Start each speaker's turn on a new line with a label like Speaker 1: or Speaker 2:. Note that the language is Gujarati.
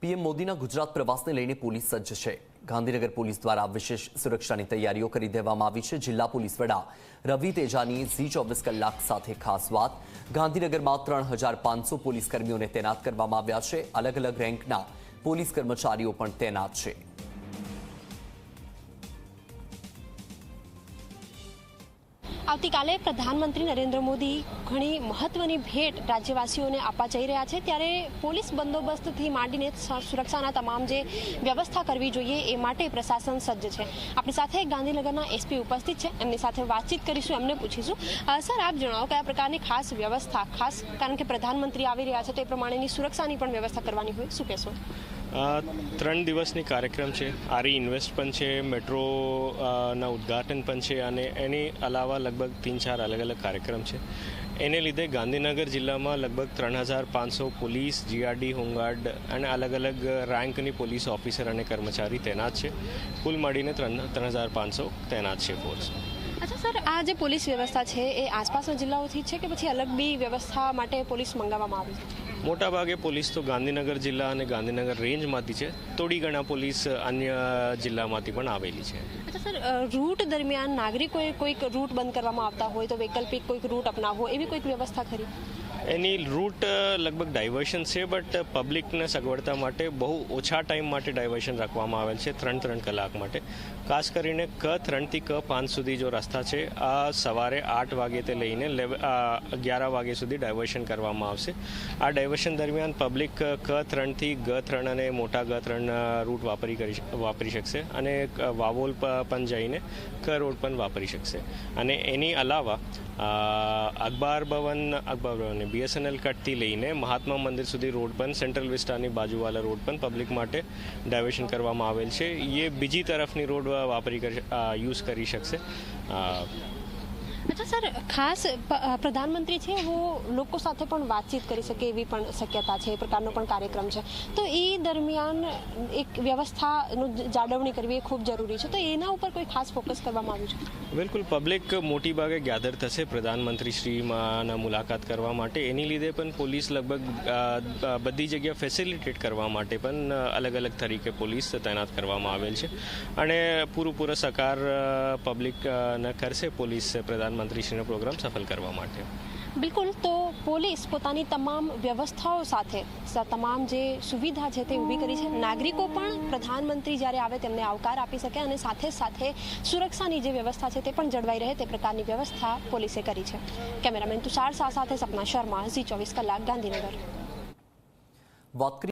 Speaker 1: પીએમ મોદીના ગુજરાત પ્રવાસને લઈને પોલીસ સજ્જ છે. ગાંધીનગર પોલીસ દ્વારા વિશેષ સુરક્ષાની તૈયારીઓ કરી દેવામાં આવી છે. જિલ્લા પોલીસ વડા રવિ તેજાની ઝી ચોવીસ કલાક સાથે ખાસ વાત. ગાંધીનગરમાં ત્રણ હજાર પાંચસો પોલીસ કર્મીઓને તૈનાત કરવામાં આવ્યા છે. અલગ અલગ રેન્કના પોલીસ કર્મચારીઓ પણ તૈનાત છે.
Speaker 2: આવતીકાલે પ્રધાનમંત્રી નરેન્દ્ર મોદી ઘણી મહત્વની ભેટ રાજ્યવાસીઓને આપવા જઈ રહ્યા છે. ત્યારે પોલીસ બંદોબસ્તથી માંડીને સુરક્ષાના તમામ જે વ્યવસ્થા કરવી જોઈએ એ માટે પ્રશાસન સજ્જ છે. આપણી સાથે ગાંધીનગરના એસપી ઉપસ્થિત છે. એમની સાથે વાતચીત કરીશું, એમને પૂછીશું. સર, આપ જણાવો કયા પ્રકારની ખાસ વ્યવસ્થા, ખાસ કારણ કે પ્રધાનમંત્રી આવી રહ્યા છે તો એ પ્રમાણેની સુરક્ષાની પણ વ્યવસ્થા કરવાની હોય. શું કહેશો?
Speaker 3: ત્રણ દિવસની કાર્યક્રમ છે. આરી ઇન્વેસ્ટ પણ છે, મેટ્રો ના ઉદ્ઘાટન પણ છે અને એની અલાવા લગભગ તીન ચાર અલગ અલગ કાર્યક્રમ છે. એને લીધે ગાંધીનગર જિલ્લામાં લગભગ ત્રણ હજાર પાંચસો પોલીસ જીઆરડી હોમગાર્ડ અને અલગ અલગ રેન્કની પોલીસ ઓફિસર અને કર્મચારી તૈનાત છે. કુલ મળીને ત્રણ ત્રણ હજાર પાંચસો તૈનાત છે ફોર્સ
Speaker 2: અચ્છા, સર, આ જે પોલીસ વ્યવસ્થા છે, એ આસપાસના જિલ્લાઓથી છે કે પછી અલગ બી વ્યવસ્થા માટે પોલીસ મંગાવવામાં આવી છે?
Speaker 3: મોટાભાગે પોલીસ તો ગાંધીનગર જિલ્લા અને ગાંધીનગર રેન્જમાંથી છે. થોડી ઘણા પોલીસ અન્ય જિલ્લામાંથી પણ આવેલી છે.
Speaker 2: અચ્છા સર રૂટ દરમિયાન નાગરિકોએ કોઈક રૂટ બંધ કરવામાં આવતા હોય તો વૈકલ્પિક કોઈક રૂટ અપનાવવો એવી કોઈક વ્યવસ્થા ખરી?
Speaker 3: એની રૂટ લગભગ ડાયવર્શન છે બટ પબ્લિકને સગવડતા માટે બહુ ઓછા ટાઈમ માટે ડાયવર્શન રાખવામાં આવેલ છે ત્રણ ત્રણ કલાક માટે. ખાસ કરીને ક ત્રણથી ક પાંચ સુધી જો રસ્તા છે આ સવારે આઠ વાગ્યેથી લઈને અગિયાર વાગ્યા સુધી ડાયવર્શન કરવામાં આવશે. આ ડાયવર્શન દરમિયાન પબ્લિક ક ત્રણથી ગ ત્રણ અને મોટા ગ ત્રણ રૂટ વાપરી કરી વાપરી શકશે અને વાવોલ પણ જઈને ક રોડ પણ વાપરી શકશે. અને એની અલાવા અખબાર ભવન અખબાર ભવન બીએસએનએલ કટથી લઈને મહાત્મા મંદિર સુધી રોડ પણ સેન્ટ્રલ વિસ્તારની બાજુવાળા રોડ પણ પબ્લિક માટે ડાયવર્શન કરવામાં આવેલ છે. એ બીજી તરફની રોડ વાપરી યુઝ કરી શકશે.
Speaker 2: અચ્છા, સર, ખાસ પ્રધાનમંત્રી છે वो લોકો સાથે પણ વાતચીત કરી શકે એવી પણ શક્યતા છે, એ પ્રકારનો પણ કાર્યક્રમ છે. તો એ દરમિયાન એક વ્યવસ્થાનું જાળવણી કરવી એ ખૂબ જરૂરી છે. તો એના ઉપર કોઈ ખાસ ફોકસ કરવામાં આવ્યું છે?
Speaker 3: બિલકુલ, પબ્લિક મોટી ભાગે ગેધર થશે પ્રધાનમંત્રી શ્રીમાંના મુલાકાત કરવા માટે. એની લીધે પણ પોલીસ લગભગ બધી જગ્યા ફેસિલિટેટ કરવા માટે પણ અલગ અલગ તરીકે પોલીસ તૈનાત કરવામાં આવેલ છે. અને પૂરેપૂરો સહકાર પબ્લિક કરશે, પોલીસ પ્રધાનમંત્રીશ્રીનો પ્રોગ્રામ સફળ કરવા માટે.
Speaker 2: બિલકુલ તો પોલીસ પોતાની તમામ વ્યવસ્થાઓ સાથે તમામ જે સુવિધા છે તે ઊભી કરી છે. નાગરિકો પણ પ્રધાનમંત્રી જ્યારે આવે તેમને આવકાર આપી શકે અને સાથે સાથે સુરક્ષાની જે વ્યવસ્થા છે તે પણ જળવાઈ રહે તે પ્રકારની વ્યવસ્થા પોલીસે કરી છે. કેમેરામેન તુષાર શાહ સાથે સપના શર્મા ઝી ચોવીસ કલાક ગાંધીનગર.
Speaker 1: વાત